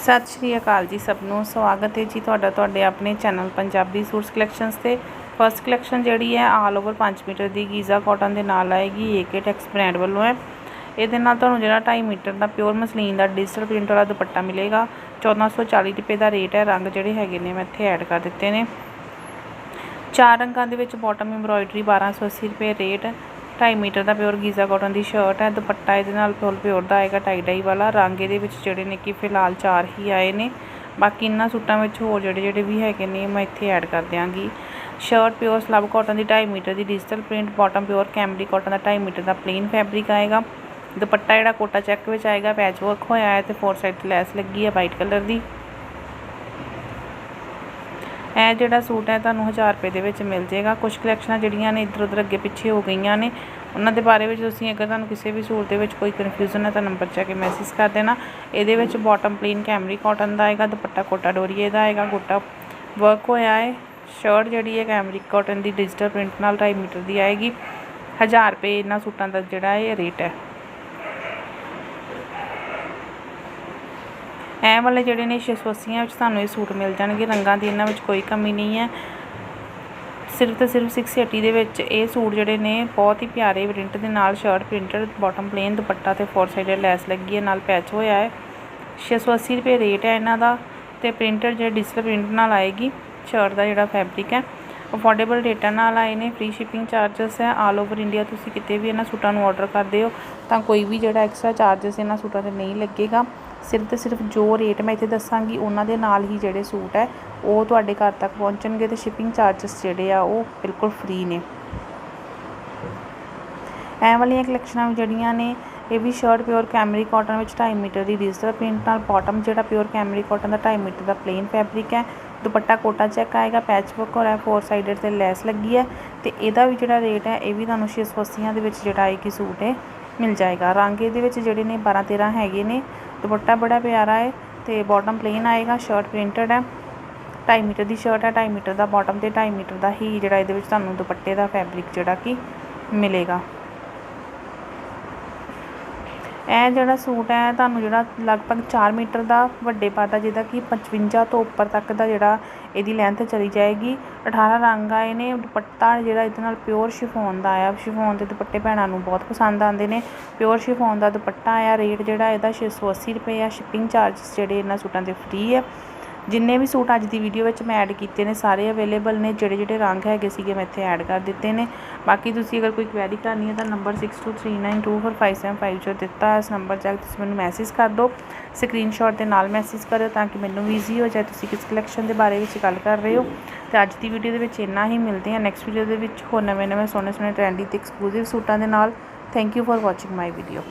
ਸਤਿ ਸ਼੍ਰੀ ਅਕਾਲ ਜੀ ਸਭ ਨੂੰ। ਸਵਾਗਤ ਹੈ ਜੀ ਤੁਹਾਡਾ ਤੁਹਾਡੇ ਆਪਣੇ ਚੈਨਲ ਪੰਜਾਬੀ ਸੂਟਸ ਕਲੈਕਸ਼ਨਸ ਤੇ। ਫਰਸਟ ਕਲੈਕਸ਼ਨ ਜਿਹੜੀ ਹੈ ਆਲ ਓਵਰ 5 ਮੀਟਰ ਦੀ ਗੀਜ਼ਾ ਕਾਟਨ ਦੇ ਨਾਲ ਆਏਗੀ ਏਕੇ ਟੈਕਸ ਬ੍ਰਾਂਡ ਵੱਲੋਂ ਹੈ। ਇਹਦੇ ਨਾਲ ਤੁਹਾਨੂੰ ਜਿਹੜਾ 2.5 ਮੀਟਰ ਦਾ ਪਿਓਰ ਮਸਲੀਨ ਦਾ ਡਿਜੀਟਲ ਪ੍ਰਿੰਟ ਵਾਲਾ ਦੁਪੱਟਾ ਮਿਲੇਗਾ। 1440 ਰੁਪਏ ਦਾ ਰੇਟ ਹੈ, ਰੰਗ ਜਿਹੜੇ ਹੈਗੇ ਨੇ ਮੈਂ ਇੱਥੇ ਐਡ ਕਰ ਦਿੱਤੇ ਨੇ। ਚਾਰ ਰੰਗਾਂ ਦੇ ਵਿੱਚ ਬਾਟਮ ਐਮਬ੍ਰੋਇਡਰੀ 1280 ਰੁਪਏ ਰੇਟ 2.5 ਮੀਟਰ ਦਾ ਪਿਓਰ ਗੀਜ਼ਾ ਕਾਟਨ ਦੀ ਸ਼ਰਟ ਹੈ, ਦੁਪੱਟਾ ਇਹਦੇ ਨਾਲ ਫੁੱਲ ਪਿਓਰ ਦਾ ਆਏਗਾ ਟਾਈ ਡਾਈ ਵਾਲਾ। ਰੰਗ ਇਹਦੇ ਵਿੱਚ ਜਿਹੜੇ ਨੇ ਕਿ ਫਿਲਹਾਲ ਚਾਰ ਹੀ ਆਏ ਨੇ। ਬਾਕੀ ਇਹਨਾਂ ਸੂਟਾਂ ਵਿੱਚ ਹੋਰ ਜਿਹੜੇ ਜਿਹੜੇ ਵੀ ਹੈਗੇ ਨੇ, ਮੈਂ ਇੱਥੇ ਐਡ ਕਰ ਦਿਆਂਗੀ। ਸ਼ਰਟ ਪਿਓਰ ਸਲਬ ਕਾਟਨ ਦੀ 2.5 ਮੀਟਰ ਦੀ digital print bottom pure cambric cotton ਦਾ 2.5 ਮੀਟਰ ਦਾ ਪਲੇਨ ਫੈਬਰਿਕ ਆਏਗਾ। ਦੁਪੱਟਾ ਜਿਹੜਾ ਕੋਟਾ ਚੈੱਕ ਵਿੱਚ ਆਏਗਾ ਪੈਚ ਵਰਕ ਹੋਇਆ ਹੈ ਤੇ ਫੋਰ ਸਾਈਡ ਤੇ ਲੈਸ ਲੱਗੀ ਹੈ ਵਾਈਟ ਕਲਰ ਦੀ। ਇਹ ਜਿਹੜਾ ਸੂਟ ਹੈ ਤੁਹਾਨੂੰ 1000 ਰੁਪਏ ਦੇ ਵਿੱਚ ਮਿਲ ਜਾਏਗਾ। ਕੁਝ ਕਲੈਕਸ਼ਨਾਂ ਜਿਹੜੀਆਂ ਨੇ ਇੱਧਰ ਉੱਧਰ ਅੱਗੇ ਪਿੱਛੇ ਹੋ ਗਈਆਂ ਨੇ। ਉਹਨਾਂ ਦੇ ਬਾਰੇ ਵਿੱਚ ਤੁਸੀਂ ਅਗਰ ਤੁਹਾਨੂੰ ਕਿਸੇ ਵੀ ਸੂਟ ਦੇ ਵਿੱਚ ਕੋਈ ਕਨਫਿਊਜ਼ਨ ਹੈ ਤਾਂ ਨੰਬਰ ਚਾ ਕੇ ਮੈਸੇਜ ਕਰ ਦੇਣਾ। ਇਹਦੇ ਵਿੱਚ ਬਾਟਮ ਪਲੇਨ ਕੈਮਰੀ ਕਾਟਨ ਦਾ ਆਏਗਾ, ਦੁਪੱਟਾ ਕੋਟਾ ਡੋਰੀਏ ਦਾ ਆਏਗਾ, ਗੋਟਾ ਵਰਕ ਹੋਇਆ ਹੈ। ਸ਼ਰਟ ਜਿਹੜੀ ਹੈ ਕੈਮਰੀ ਕਾਟਨ ਦੀ ਡਿਜੀਟਲ ਪ੍ਰਿੰਟ ਨਾਲ 2.5 ਮੀਟਰ ਦੀ ਆਏਗੀ। 1000 ਰੁਪਏ ਇਹਨਾਂ ਸੂਟਾਂ ਦਾ ਜਿਹੜਾ ਇਹ ਰੇਟ ਹੈ। ਇਹ ਵਾਲੇ ਜਿਹੜੇ ਨੇ 680 ਵਿੱਚ ਤੁਹਾਨੂੰ ਇਹ ਸੂਟ ਮਿਲ ਜਾਣਗੇ, ਰੰਗਾਂ ਦੀ ਇਹਨਾਂ ਵਿੱਚ ਕੋਈ ਕਮੀ ਨਹੀਂ ਹੈ। ਸਿਰਫ ਤੇ ਸਿਰਫ 680 ਦੇ ਵਿੱਚ ਇਹ ਸੂਟ ਜਿਹੜੇ ਨੇ ਬਹੁਤ ਹੀ ਪਿਆਰੇ ਪ੍ਰਿੰਟ ਦੇ ਨਾਲ shirt printed bottom plain dupatta ਤੇ ਫੋਰ ਸਾਈਡ ਲੈਸ ਲੱਗੀ ਹੈ, ਨਾਲ ਪੈਚ ਹੋਇਆ ਹੈ। 680 ਰੁਪਏ ਰੇਟ ਹੈ ਇਹਨਾਂ ਦਾ ਤੇ ਪ੍ਰਿੰਟਡ ਜਿਹੜਾ ਡਿਜੀਟਲ ਪ੍ਰਿੰਟ ਨਾਲ ਆਏਗੀ ਸ਼ਰਟ ਦਾ ਜਿਹੜਾ ਫੈਬਰਿਕ ਹੈ ਅਫੋਰਡੇਬਲ ਰੇਟਾਂ ਨਾਲ ਆਏ ਨੇ ਫ੍ਰੀ ਸ਼ਿਪਿੰਗ ਚਾਰजेस ਹੈ ਆਲ ਓਵਰ ਇੰਡੀਆ ਤੁਸੀਂ ਕਿਤੇ ਵੀ ਇਹਨਾਂ ਸੂਟਾਂ ਨੂੰ ਆਰਡਰ ਕਰਦੇ ਹੋ, ਤਾਂ ਕੋਈ ਵੀ ਜਿਹੜਾ ਐਕਸਟਰਾ ਚਾਰजेस ਇਹਨਾਂ ਸੂਟਾਂ ਤੇ ਨਹੀਂ ਲੱਗੇਗਾ। ਸਿਰਫ ਤੇ ਸਿਰਫ ਜੋ ਰੇਟ ਮੈਂ ਇੱਥੇ ਦੱਸਾਂਗੀ, ਉਹਨਾਂ ਦੇ ਨਾਲ ਹੀ ਜਿਹੜੇ ਸੂਟ ਹੈ, ਉਹ ਤੁਹਾਡੇ ਘਰ ਤੱਕ ਪਹੁੰਚਣਗੇ ਤੇ ਸ਼ਿਪਿੰਗ ਚਾਰजेस ਜਿਹੜੇ ਆ, ਉਹ ਬਿਲਕੁਲ ਫ੍ਰੀ ਨੇ। ਐ ਵਾਲੀਆਂ ਕਲੈਕਸ਼ਨਾਂ ਜਿਹੜੀਆਂ ਨੇ, ਇਹ ਵੀ ਸ਼ਰਟ ਪਿਓਰ ਕੈਮਰੀ ਕਾਟਨ ਵਿੱਚ 2.5 ਮੀਟਰ ਦੀ ਡਿਜੀਟਲ ਪ੍ਰਿੰਟ ਨਾਲ ਬਾਟਮ ਜਿਹੜਾ ਪਿਓਰ ਕੈਮਰੀ ਕਾਟਨ ਦਾ 2.5 ਮੀਟਰ ਦਾ ਪਲੇਨ ਫੈਬਰਿਕ ਹੈ, ਦੁਪੱਟਾ ਕੋਟਾ ਚੈੱਕ ਆਏਗਾ ਪੈਚ ਵਰਕ ਹੋ ਫੋਰ ਸਾਈਡਡ ਤੇ ਲੈਸ ਲੱਗੀ ਹੈ, ਤੇ ਇਹਦਾ ਵੀ ਜਿਹੜਾ ਰੇਟ ਹੈ, ਇਹ ਵੀ ਤੁਹਾਨੂੰ 680 ਦੇ ਵਿੱਚ ਜਿਹੜਾ ਆਏਗੀ ਸੂਟ ਹੈ, ਮਿਲ ਜਾਏਗਾ। ਰੰਗ ਇਹਦੇ ਵਿੱਚ ਜਿਹੜੇ ਨੇ 12 13 ਹੈਗੇ ਨੇ ਦੁਪੱਟਾ ਬੜਾ ਪਿਆਰਾ ਹੈ ਤੇ ਬਾਟਮ ਪਲੇਨ ਆਏਗਾ ਸ਼ਰਟ ਪ੍ਰਿੰਟਡ ਹੈ 2.5 ਮੀਟਰ ਦੀ ਸ਼ਰਟ ਹੈ 2.5 ਮੀਟਰ ਦਾ ਬਾਟਮ ਤੇ 2.5 ਮੀਟਰ ਦਾ ਹੀ ਜਿਹੜਾ ਇਹਦੇ ਵਿੱਚ ਤੁਹਾਨੂੰ ਦੁਪੱਟੇ ਦਾ ਫੈਬਰਿਕ ਜਿਹੜਾ ਕਿ ਮਿਲੇਗਾ। ਇਹ ਜਿਹੜਾ ਸੂਟ ਹੈ, ਤੁਹਾਨੂੰ ਜਿਹੜਾ ਲਗਭਗ 4 ਮੀਟਰ ਦਾ ਵੱਡੇ ਪਾਟਾ ਜਿਹਦਾ ਕਿ 55 ਤੋਂ ਉੱਪਰ ਤੱਕ ਦਾ ਜਿਹੜਾ ਇਹਦੀ ਲੈਂਥ ਚਲੀ ਜਾਏਗੀ। 18 ਰੰਗ ਆਏ ਨੇ ਦੁਪੱਟਾ ਜਿਹੜਾ ਇਹਦੇ ਨਾਲ ਪਿਓਰ ਸ਼ਿਫੋਨ ਦਾ ਆਇਆ। ਸ਼ਿਫੋਨ ਦੇ ਦੁਪੱਟੇ ਭੈਣਾਂ ਨੂੰ ਬਹੁਤ ਪਸੰਦ ਆਉਂਦੇ ਨੇ। ਪਿਓਰ ਸ਼ਿਫੋਨ ਦਾ ਦੁਪੱਟਾ ਆਇਆ ਰੇਟ ਜਿਹੜਾ ਇਹਦਾ 680 ਰੁਪਏ ਆ। ਸ਼ਿਪਿੰਗ ਚਾਰजेस ਜਿਹੜੇ ਇਹਨਾਂ ਸੂਟਾਂ ਦੇ ਫ੍ਰੀ ਹੈ ਜਿੰਨੇ ਵੀ ਸੂਟ ਅੱਜ ਦੀ ਵੀਡੀਓ ਵਿੱਚ ਮੈਂ ਐਡ ਕੀਤੇ ਨੇ, ਸਾਰੇ ਅਵੇਲੇਬਲ ਨੇ, ਜਿਹੜੇ ਜਿਹੜੇ ਰੰਗ ਹੈਗੇ ਸੀਗੇ ਮੈਂ ਇੱਥੇ ਐਡ ਕਰ ਦਿੱਤੇ ਨੇ। ਬਾਕੀ ਤੁਸੀਂ ਅਗਰ ਕੋਈ ਕੁਐਰੀ ਕਰਨੀ ਹੈ ਤਾਂ ਨੰਬਰ 6239245750 'ਚ ਦਿੱਤਾ ਇਸ ਨੰਬਰ 'ਤੇ ਤੁਸੀਂ ਮੈਨੂੰ ਮੈਸੇਜ ਕਰ ਦਿਓ। ਸਕਰੀਨਸ਼ਾਟ ਦੇ ਨਾਲ ਮੈਸੇਜ ਕਰਿਓ ਤਾਂ ਕਿ ਮੈਨੂੰ ਵੀ ਈਜ਼ੀ ਹੋ ਜਾਏ, ਤੁਸੀਂ ਕਿਸ ਕਲੈਕਸ਼ਨ ਦੇ ਬਾਰੇ ਵਿੱਚ ਗੱਲ ਕਰ ਰਹੇ ਹੋ। ਤੇ ਅੱਜ ਦੀ ਵੀਡੀਓ ਦੇ ਵਿੱਚ ਇੰਨਾ ਹੀ, ਮਿਲਦੇ ਹਾਂ ਨੈਕਸਟ ਵੀਡੀਓ ਦੇ ਵਿੱਚ ਹੋਰ ਨਵੇਂ ਨਵੇਂ ਸੋਹਣੇ ਸੋਹਣੇ ਟ੍ਰੈਂਡੀ ਤੇ ਐਕਸਕਲੂਸਿਵ ਸੂਟਾਂ ਦੇ ਨਾਲ। Thank you for watching my video